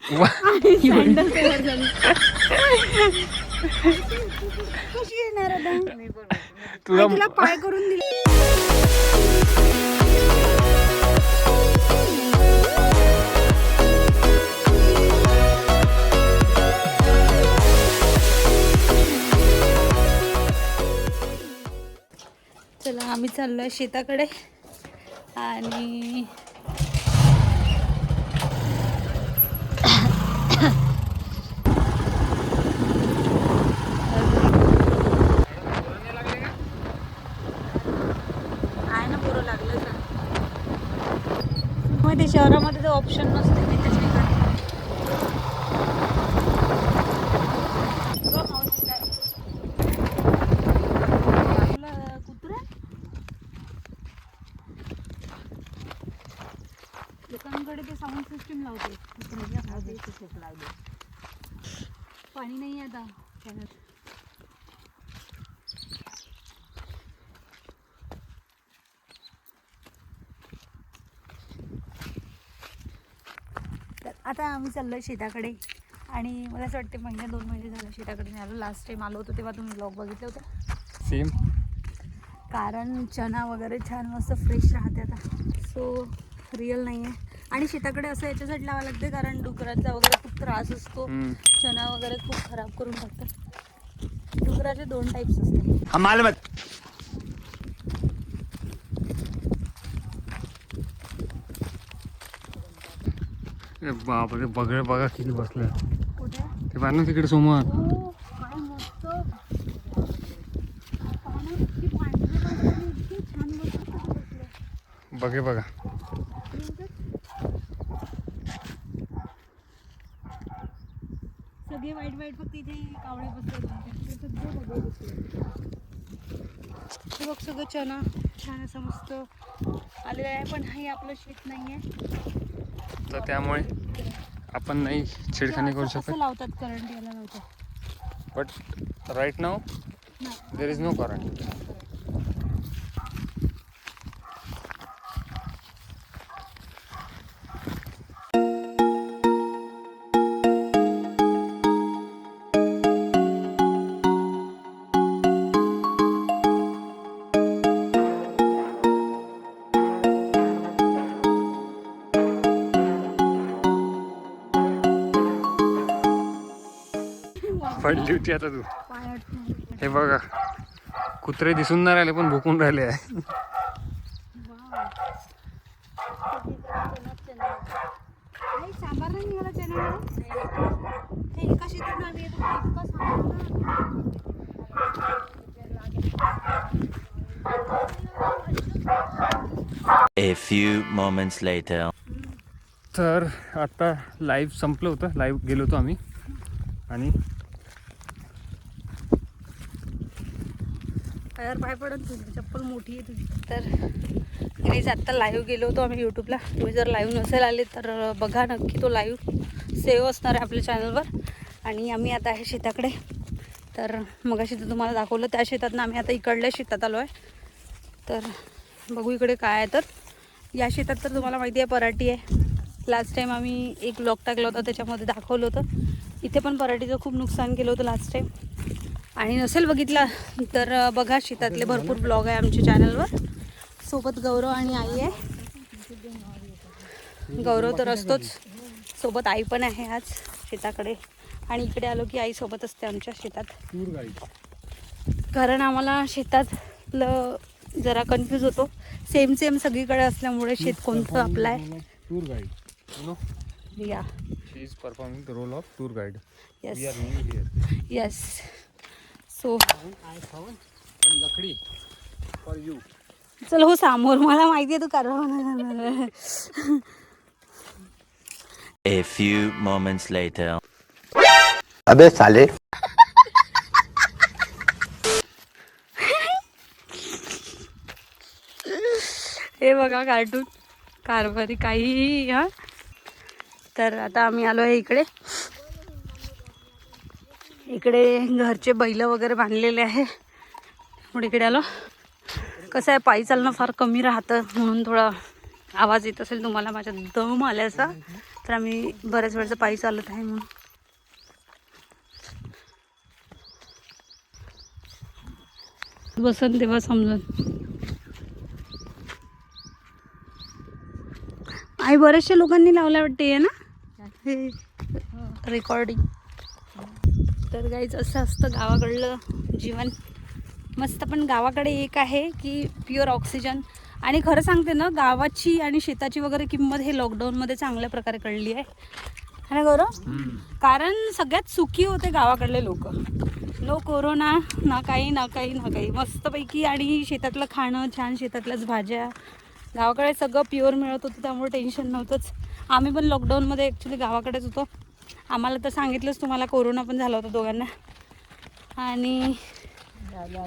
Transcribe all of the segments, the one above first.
कशी येणार आता? तुला पाय करून दिले. चला आम्ही चाललोय शेताकडे. आणि आहे ना बरं लागलं सर मग ते शहरामध्ये ते ऑप्शन नसते. मी कुत्रा? लोकांकडे ते साऊंड सिस्टीम लावते. पाणी नाही आता. आता आम्ही चाललो शेताकडे. आणि मला असं वाटते महिने दोन महिने झालं शेताकडे नाही आलो. लास्ट टाइम आलो होतो तेव्हा तुम्ही ब्लॉग बघितले होते. सेम कारण चना वगैरे छान मस्त फ्रेश राहते आता. सो रिअल नाही आहे आणि शेताकडे असं याच्यासाठी लावावं लागते कारण डुकरांचा वगैरे खूप त्रास असतो. चना वगैरे खूप खराब करून टाकतात. डुकराचे दोन टाईप्स असते ए बापरे बगळे बघा किती बसले. ते पाहा ना तिकडे समोर. बघे बघा. सगळे वाईट वाईट फक्त इथे कावळे बसले सगळे बघे बसले बघ सगळं चना छान असं मस्त. आलेलं आहे पण हे आपलं शेत नाही आहे तर त्यामुळे आपण नाही छेडखानी करू शकत. But right now there is no current पडली होती आता तू. हे बघा कुत्रे दिसून नाही राहिले पण भुकून राहिले आहे? हे. A few moments later. तर आता लाईव्ह संपलं होतं लाईव्ह गेलो होतो आम्ही आणि पायावर पाय पडत तुझी चप्पल मोठी आहे तुझी. तर गाईज आत्ता लाईव्ह गेलो होतो आम्ही यूट्यूबला तुम्ही जर लाईव्ह नसेल आले तर बघा नक्की तो लाईव्ह सेव्ह असणार आहे आपल्या चॅनलवर आणि आम्ही आता आहे शेताकडे. तर मगाशी तर तुम्हाला दाखवलं त्या शेतातनं आम्ही आता इकडल्या शेतात आलो आहे. तर बघू इकडे काय आहे तर. या शेतात तर तुम्हाला माहिती आहे पराठी आहे. लास्ट टाईम आम्ही एक ब्लॉग टाकला होता त्याच्यामध्ये दाखवलं होतं. इथे पण पराठीचं खूप नुकसान केलं होतं लास्ट टाईम आणि नसेल बघितला तर बघा शेतातले भरपूर ब्लॉग आहे आमच्या चॅनलवर सोबत गौरव आणि आई आहे. गौरव तर असतोच. सोबत आई पण आहे आज शेताकडे. आणि इकडे आलो की आई सोबत असते आमच्या शेतात. कारण आम्हाला शेतातलं जरा कन्फ्यूज होतो. सेम सेम सगळीकडे असल्यामुळे शेत कोणतं आपलं आहे? टूर गाईड या she is performing the role of tour guide yes yes so लकडी फॉर यू चल हो समोर मला माहिती आहे तू करा A few moments later. अबे साले. हे बघा कार्टून कारभारी काहीही हा. तर आता आम्ही आलो आहे इकडे. इकडे घरचे बैल वगैरे बांधलेले आहे. पुढे इकडे आलो. कसं आहे पायी चालणं फार कमी राहतं म्हणून थोडा आवाज येत असेल तुम्हाला माझ्या दम आल्याचा तर आम्ही बऱ्याच वेळचं पायी चालत आहे म्हणून. बसन तेव्हा समजून. आई बऱ्याचशा लोकांनी लावल्या वाटते ना? हे रेकॉर्डिंग तर गाईच असं असतं गावाकडलं जीवन. मस्त पण गावाकडे एक आहे की प्युअर ऑक्सिजन आणि खरं सांगते ना गावाची आणि शेताची वगैरे किंमत हे लॉकडाऊनमध्ये चांगल्या प्रकारे कळली आहे. है ना गौरव? कारण सगळ्यात सुखी होते गावाकडले लोक. नो कोरोना ना काही ना काही ना काही. मस्तपैकी आणि शेतातलं खाणं छान शेतातल्याच भाज्या. गावाकडे सगळं प्युअर मिळत होतं त्यामुळे टेन्शन नव्हतंच. आम्ही पण लॉकडाऊनमध्ये ॲक्च्युली गावाकडेच होतो. आम्हाला तर सांगितलंच तुम्हाला कोरोना पण झाला होता दोघांना. आणि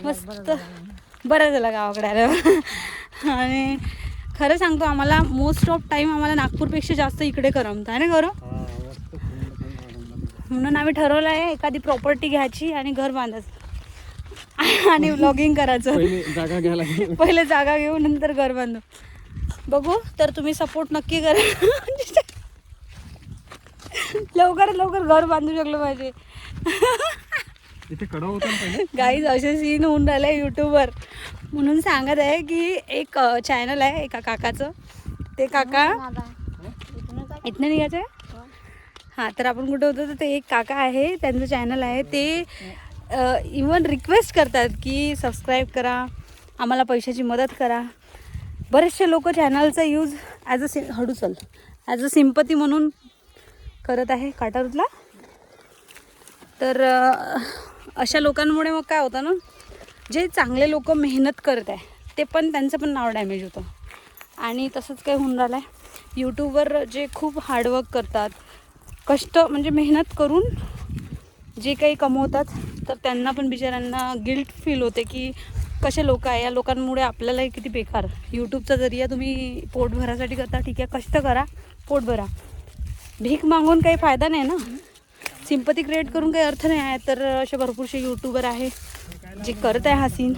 मस्त. बरं झालं गावाकडे आलं आणि खरं सांगतो आम्हाला मोस्ट ऑफ टाईम आम्हाला नागपूरपेक्षा जास्त इकडे करमतं. आहे ना गौरव? म्हणून आम्ही ठरवलं आहे एखादी प्रॉपर्टी घ्यायची आणि घर बांधायचं. आणि व्लॉगिंग करायचं. जागा घ्यायला पहिले जागा घेऊ नंतर घर बांधू. बघू तर तुम्ही सपोर्ट नक्की करा. लवकर लवकर घर बांधू शकलो पाहिजे. गाईज असे सीन होऊन राहिले यूट्यूबवर म्हणून सांगत आहे की एक चॅनल आहे एका काकाचं. ते काका इथनं निघायचं आहे? हां तर आपण कुठं होतो तर ते एक काका आहे त्यांचं चॅनल आहे. ते इवन रिक्वेस्ट करतात की सबस्क्राईब करा आम्हाला पैशाची मदत करा. बरेचसे लोक चॅनलचा यूज ॲज अ सि हळू चल. ॲज अ सिम्पती म्हणून करत आहे काटारूतला. तर अशा लोकांमुळे मग काय होतं ना जे चांगले लोक मेहनत करत आहे ते पण त्यांचं पण नाव डॅमेज होतं. आणि तसंच काय होऊन राहिलं आहे यूट्यूबवर जे खूप हार्डवर्क करतात कष्ट म्हणजे मेहनत करून जे काही कमवतात तर त्यांना पण बिचाऱ्यांना गिल्ट फील होते की कसे लोक आहे या लोकांमुळे आपल्यालाही किती बेकार. यूट्यूबचा जरिया तुम्ही पोट भरासाठी करता ठीक आहे कष्ट करा पोट भरा. भीक मागून काही फायदा नाही ना? सिम्पती क्रिएट करून काही अर्थ नाही आहे. तर असे भरपूरसे यूट्यूबर आहे जे करत आहे हा सीन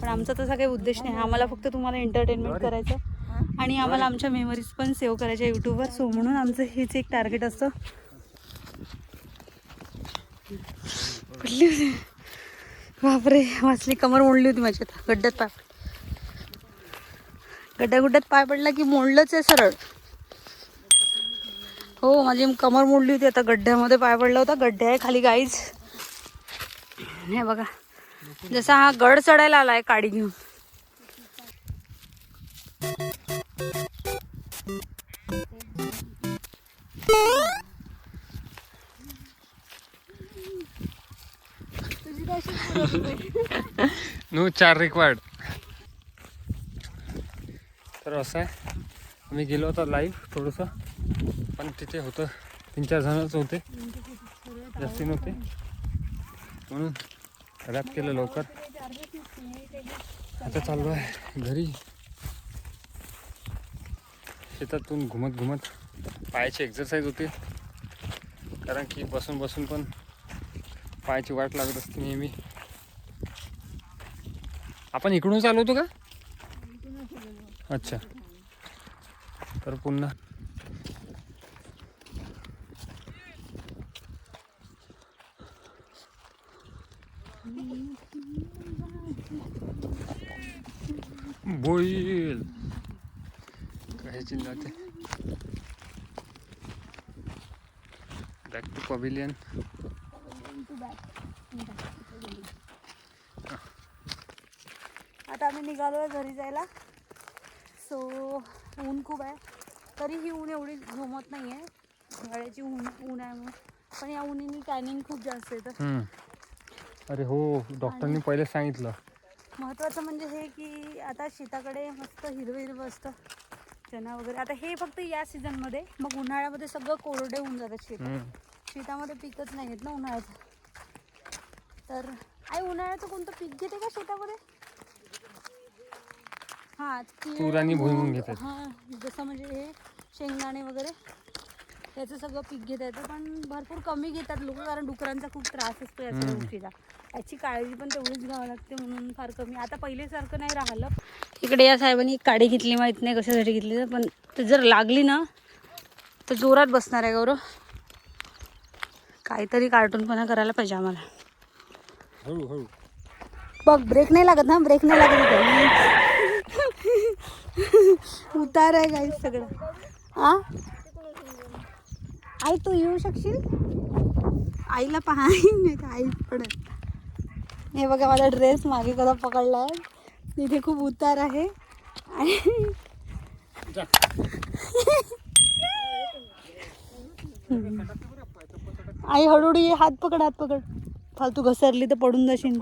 पण आमचा तसा काही उद्देश नाही. आम्हाला फक्त तुम्हाला एंटरटेनमेंट करायचं आणि आम्हाला आमच्या मेमरीज पण सेव्ह करायच्या यूट्यूबवर सो म्हणून आमचं हेच एक टार्गेट असतं. पडली होती. बापरे वाचली कमर मोडली होती माझी आता. गड्ड्यात पाय गड्ड्या गुड्ड्यात पाय पडला की मोडलंच आहे सरळ. हो माझी कमर मोडली होती. आता गड्ड्यामध्ये पाय पडला होता. गड्डे आहे खाली गाईच हे बघा. जसा हा गड चढायला आलाय काडी घेऊन. नो चार रिक्वायर्ड तर असं आहे. आम्ही गेलो होतो लाईव्ह थोडंसं. पण तिथे होतं. तीन चार जणच होते. जास्ती नव्हते. म्हणून रॅप केलं लवकर. आता चाललो आहे घरी. शेतातून घुमत घुमत पायाची एक्झरसाईज होते. कारण की बसून बसून पण पायाची वाट लागत असते नेहमी. आपण इकडून चालू होतो का? अच्छा. तर पुन्हा बोईल. काय चिल्लाते बॅक टू पवेलियन आता आम्ही निघालो आहे घरी जायला. सो ऊन खूप आहे. तरी ही ऊन एवढी झोमत नाही आहे हिवाळ्याची ऊन ऊन आहे म्हणून. पण या उन्हीने टॅनिंग खूप जास्त येतं. अरे हो डॉक्टरनी पहिले सांगितलं. महत्त्वाचं म्हणजे हे की आता शेताकडे मस्त हिरवं हिरवं असतं. चणा वगैरे. आता हे फक्त या सीझनमध्ये मग उन्हाळ्यामध्ये सगळं कोरडे होऊन जातात शेत. शेतामध्ये पिकच नाही येत ना उन्हाळ्यात. तर आई उन्हाळ्याचं कोणतं पीक घेते का शेतामध्ये? हा तूर आणि भुईमूग मूग, घेतात. हा जसं म्हणजे हे शेंगदाणे वगैरे. याचं सगळं पीक घेता येतं. पण भरपूर कमी घेतात लोक कारण डुकरांचा खूप त्रास असतो या सगळ्या हम्म. गोष्टीला याची काळजी पण तेवढीच घ्यावं लागते म्हणून फार कमी. आता पहिलेसारखं नाही राहिलं. इकडे या साहेबांनी एक काडी घेतली माहीत नाही कशासाठी घेतली तर पण ते जर लागली ना तर जोरात बसणार आहे गौरव. काहीतरी कार्टूनपणा करायला पाहिजे आम्हाला. बघ ब्रेक नाही लागत ना ब्रेक नाही लागत इथे. उतार आहे काही सगळं. आ? आई तू येऊ शकशील? आईला पहा. नाही तर आई पडत हे बघा माझा ड्रेस मागे कसा पकडला आहे तिथे खूप उतार आहे. आणि. आई हळूहळू ये हात पकड हात पकड. फालतू घसरली तर पडून जाशील.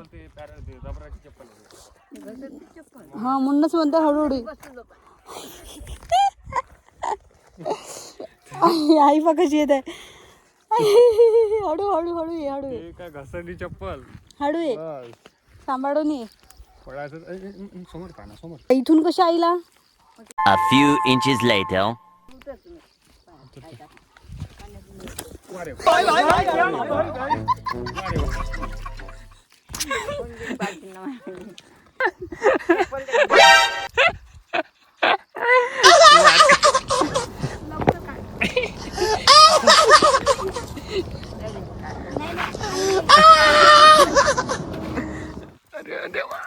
हा म्हणूनच म्हणतात हळूहळू. आई आई बघ कशी येत आहे हळू हळू हळू ये. हळू काय घसरली चप्पल? हळू ये. बस. सांभाळून ये. पडायचं अ, अ, अ, समोर का ना समोर. इथून कशी आईला? A few inches later. वारे वा. वारे वा. अरे देवा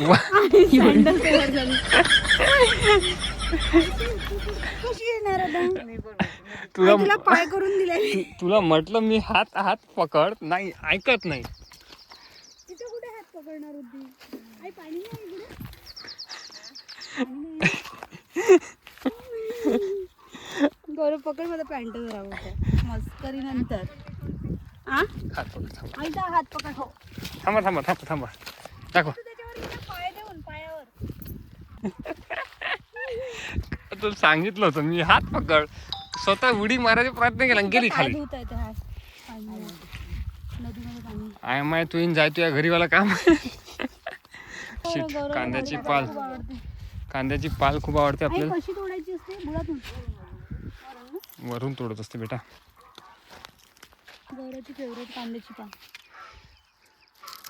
वा. कशी येणार आता. तुला तुला पाय करून दिले तुला म्हटलं मी हात हात पकड नाही ऐकत नाही. तिथे कुठे हात पकडणार होती आई पाणी नाही इकडे. गौरव पकड मला पॅन्ट जरा होतं मस्करी नंतर. आ? हात पकड थांबा. आईचा हात पकड. हो. थांबा थांबा थांबा थांबा दाखव. त्याच्यावर पाय देऊन पायावर. तुला सांगितलं होतं मी हात पकड. स्वतः उडी मारायचा प्रयत्न केला आणि गेली खाली. आय माय तू येईन जाय तुझ्या घरीवाला काम शिट गौरव कांद्याची पाल. कांद्याची पाल खूप आवडते आपल्याला. वरून तोडत असते बेटा.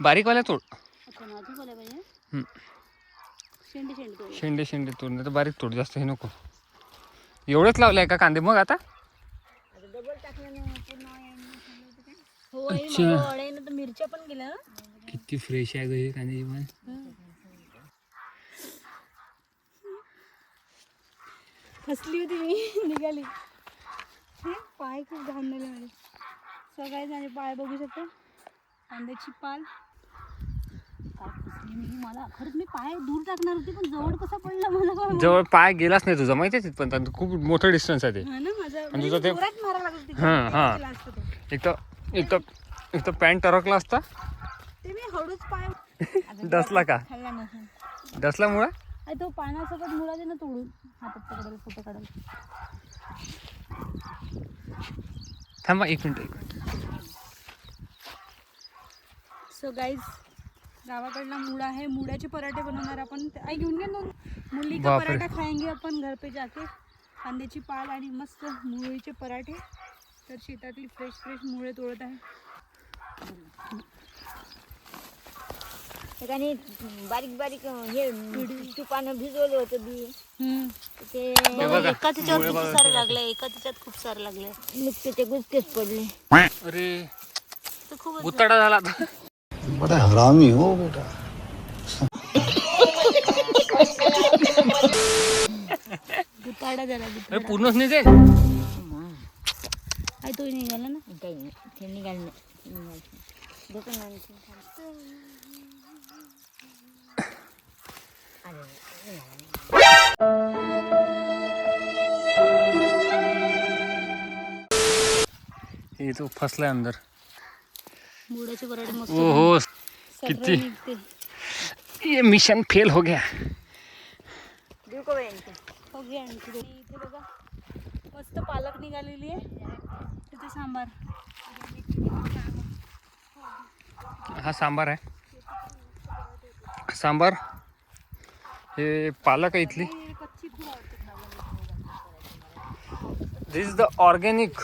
बारीकवाल्या तोड अच्छा नाजूक आल्या पाहिजे हम्म. शेंडी शेंडी तोड शेंडे शेंडे तोड नाही तर बारीक तोड जास्त हे नको. एवढंच लावलं आहे का कांदे? मग आता? हो अच्छा. मिरच्या पण गेल्या किती फ्रेश आहे ग हे कांद्याची पान फसली होती मी निघाली. हे पाय खूप घाण झाले माझे. सगळे माझे पाय बघू शकता. कांद्याची पाल. मला खरंच मी पाय दूर टाकणार होती पण जवळ कसा पडला मला. जवळ पाय गेलाच नाही तुझा माहिती आहे तिथपर्यंत. खूप मोठं डिस्टन्स आहे ते. हा म्हणजे तुझं ते- हां, हां. एक तर एक तर एक तर पॅन्ट टरकला असता? हळूच पाय डसला का? नसेल डसल्यामुळे? आणि तो पाण्यासोबत मुळा दे ना तोडून. हातात पकडेल फोटो काढाल. थांबा एक मिनिट एक मिनिट. सो गाईज गावाकडला मुळा आहे. मुळ्याचे पराठे बनवणार आपण. आई घेऊन घे दोन मुली का बापरे. पराठा खाएंगे आपण. घर पे जाके. कांद्याची पाल आणि मस्त मुळीचे पराठे. तर शेतातली फ्रेश फ्रेश मुळे तोडत आहे. बारीक बारीक हे तुपानं भिजवलं होतं बी. ते बघा, एका मुळे किती बघा सारे लागले एका त्याच्यात खूप सारे लागले. नुकते ते गुजकेच पडले. अरे. तर खूपच गुत्ताडा झाला आता. बड़ा हरामी हो बेटा। गुताडा झाला पूर्णच नाही ते? आई तो निघाला ना? काही नाही ते निघाल नाही. निघाल देतो ना आणखी. हे तो फसलाय अंदर. मुळ्याचे पराठे मस्त ओ किती ये मिशन फेल हो गया? हो इथे बघा मस्त पालक निघालेली आहे. तिथे सांबार. हा सांबार आहे. सांबार? हे पालक आहे इथली. हे आवडते this is the organic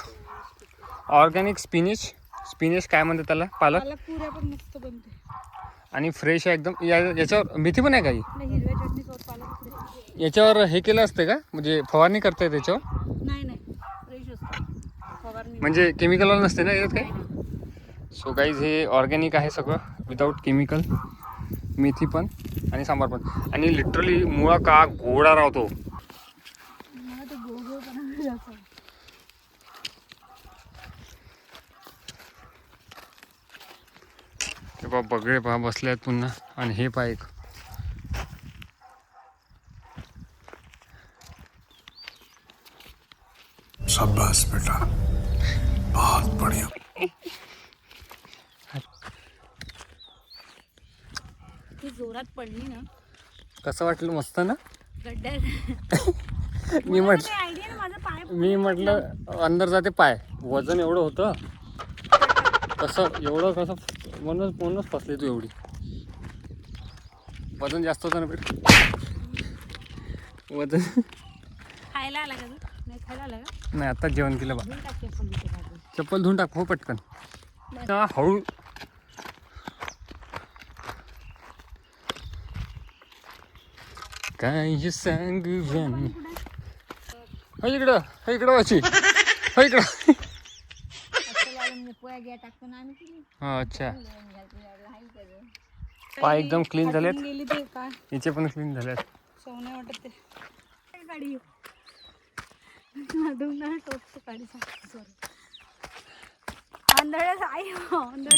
organic spinach spinach काय म्हणते त्याला? पालक? पालक पुऱ्या पण मस्त बनते. आणि फ्रेश आहे एकदम. या याच्यावर मेथी पण आहे काही नाही हिरव्या चटणीसोबत पालक फ्रेश याच्यावर हे केलं असतं का? म्हणजे फवारणी करता येते त्याच्यावर? नाही नाही. फ्रेश असतं. फवारणी म्हणजे केमिकल नसते ना याच्यात काही? सो गाईज हे ऑर्गॅनिक आहे सगळं विदाऊट केमिकल मेथी पण आणि सांबार पण. आणि लिटरली मुळा का गोडा राहतो मला ते गोड गोडपणा जास्त आवडतो. हे बा बगळे पहा बसले आहेत पुन्हा. आणि हे पहा एक. शाबाश बेटा. बहुत बढ़िया. ती जोरात पडली ना. कसं वाटलं? मस्त ना? गड्ड्यात. मी म्हटलं आयडिया ना माझा पाय मी म्हटलं अंदर जाते पाय. वजन एवढं होतं. कसं एवढं कसं म्हणूनच म्हणूनच फसली तू एवढी. वजन जास्त होतं ना बेटा वजन. खायला आला का नाही खायला आला का? नाही आता जेवण केलं बा. चप्पल धुवून टाक हो पटकन. हळू. काय सांगू हो इकडं हो इकडं वाची. हो इकडं. पोया आम्ही हा अच्छा. घालतो हाय एकदम क्लीन झालेत. फाटून गेली ते काय याचे पण क्लीन झालेत. वाटत ते. गाडी टोचतो गाडी सॉरी आंधळे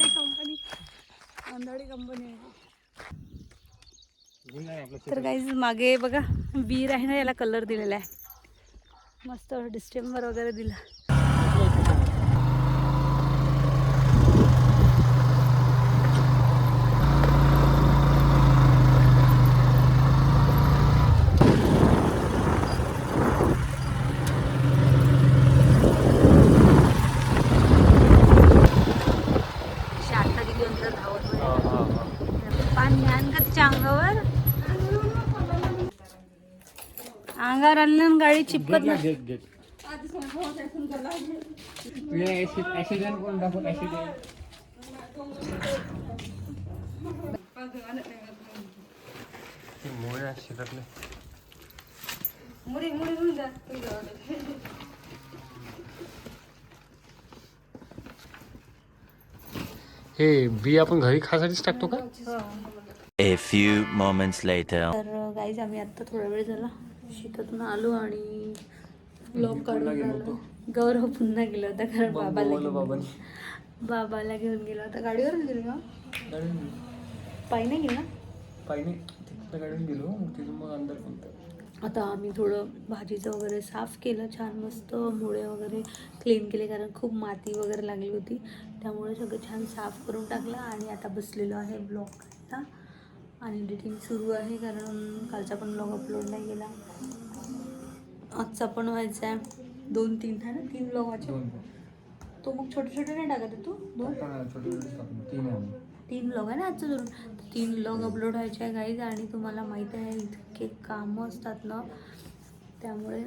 कंपनी आंधळी कंपनी आहे. तर काहीच मागे बघा वीर आहे ना याला कलर दिलेला आहे. मस्त डिस्टेंबर वगैरे दिला आता किती अंतर धावत वगैरे. पाणी आण का तिच्या अंगावर अंगावर आणलं आणि गाडी चिपकत नाही. हे बी आपण घरी खासाठीच टाकतो का? A few moments later. तर गाईज आम्ही आत्ता थोडा वेळ झाला. शेतातून आलो आणि ब्लॉग काढून आलो. गौरव पुन्हा गेला होता कारण बाबाला बाबाला घेऊन गेला होता. गाडीवर गेलो का? पायी नाही गेला? तिकडे गाडीने गेलो. तिथून मग अंदर आता आम्ही थोडं भाजीचं वगैरे साफ केलं छान मस्त मुळे वगैरे क्लीन केले कारण खूप माती वगैरे लागली होती. त्यामुळे सगळं छान साफ करून टाकलं आणि आता बसलेलो आहे ब्लॉग करायला आणि एडिटिंग सुरू आहे कारण कालचा पण ब्लॉग अपलोड नाही केला आजचा पण व्हायचा आहे. दोन तीन आहे ना तीन ब्लॉग व्हायचे. तो मग छोटे छोटे नाही टाकत आहे तू? दोन? तीन ब्लॉग आहे ना आजचं धरून. तीन ब्लॉग अपलोड व्हायचे आहे गाईज आणि तुम्हाला माहीत आहे इतके कामं असतात ना. त्यामुळे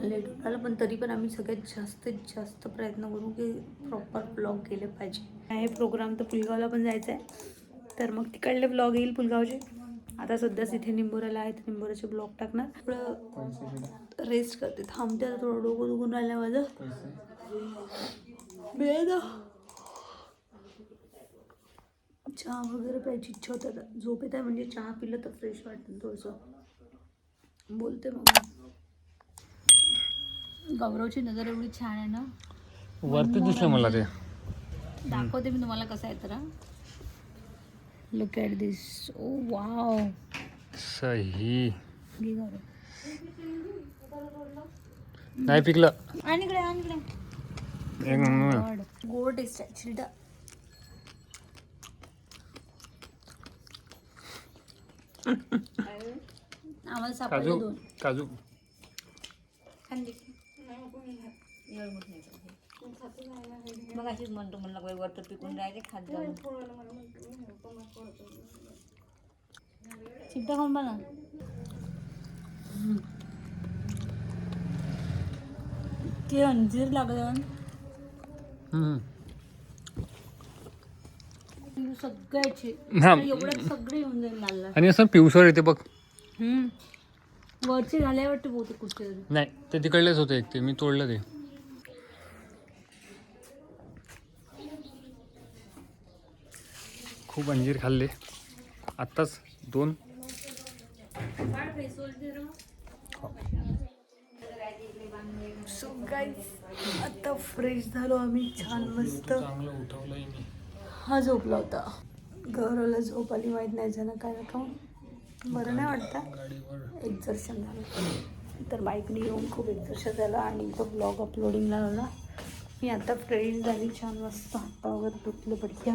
लेट झालं पण तरी पण आम्ही सगळ्यात जास्तीत जास्त प्रयत्न करू की प्रॉपर ब्लॉग केले पाहिजे. आहे प्रोग्राम तर पुलगावला पण जायचं आहे तर मग तिकडले ब्लॉग येईल पुलगावचे. आता सध्याच इथे निंबोऱ्याला आहे तर निंबोऱ्याचे ब्लॉग टाकणार. थोडं रेस्ट करते. थांबते आता थोडं डोकं दुखून राहिलं माझं. ना चहा वगैरे प्यायची इच्छा होते आता. झोप येत आहे म्हणजे चहा पिलं तर फ्रेश वाटतं थोडंसं. बोलते मग. गौरवची नजर एवढी छान आहे ना. वरती दिसलं मला ते. दाखवते मी तुम्हाला कसं आहे तर. Look at this oh wow सही। घे गौरव नाही पिकलं आणि इकडे आणि इकडे एक नंबर. गॉड गोड टेस्ट आहे चिलटा आम्हाला सापडले काजू दोन. काजू। खांदे. मग अशीच म्हणतो म्हणलं बाई वरतं पिकून राहिले खात जाऊन चिपटा खाऊन बघा. ते अंजीर लागलं. हम्म. पिऊ सगळ्याचे. हा. एवढ्यात सगळे येऊन जाईल आणि असं पिवसर येते बघ. हम्म. वरचे झाले वाटते बहुतेक कुठचे तरी. नाही ते तिकडलेच होते एक ते मी तोडलं ते. खूप अंजीर खाल्ले. आत्ताच दोन. सो गाईज आता फ्रेश झालो आम्ही छान मस्त. हा झोपला होता. गौरवला झोप आली माहीत नाही झालं काय का बरं नाही वाटतं. एक्झर्शन झालं. तर बाईकने येऊन खूप एक्झर्शन झालं आणि तो ब्लॉग अपलोडिंगला लावला मी आता फ्रेश झाली छान मस्त. हातावर वगैरे धुतले बढिया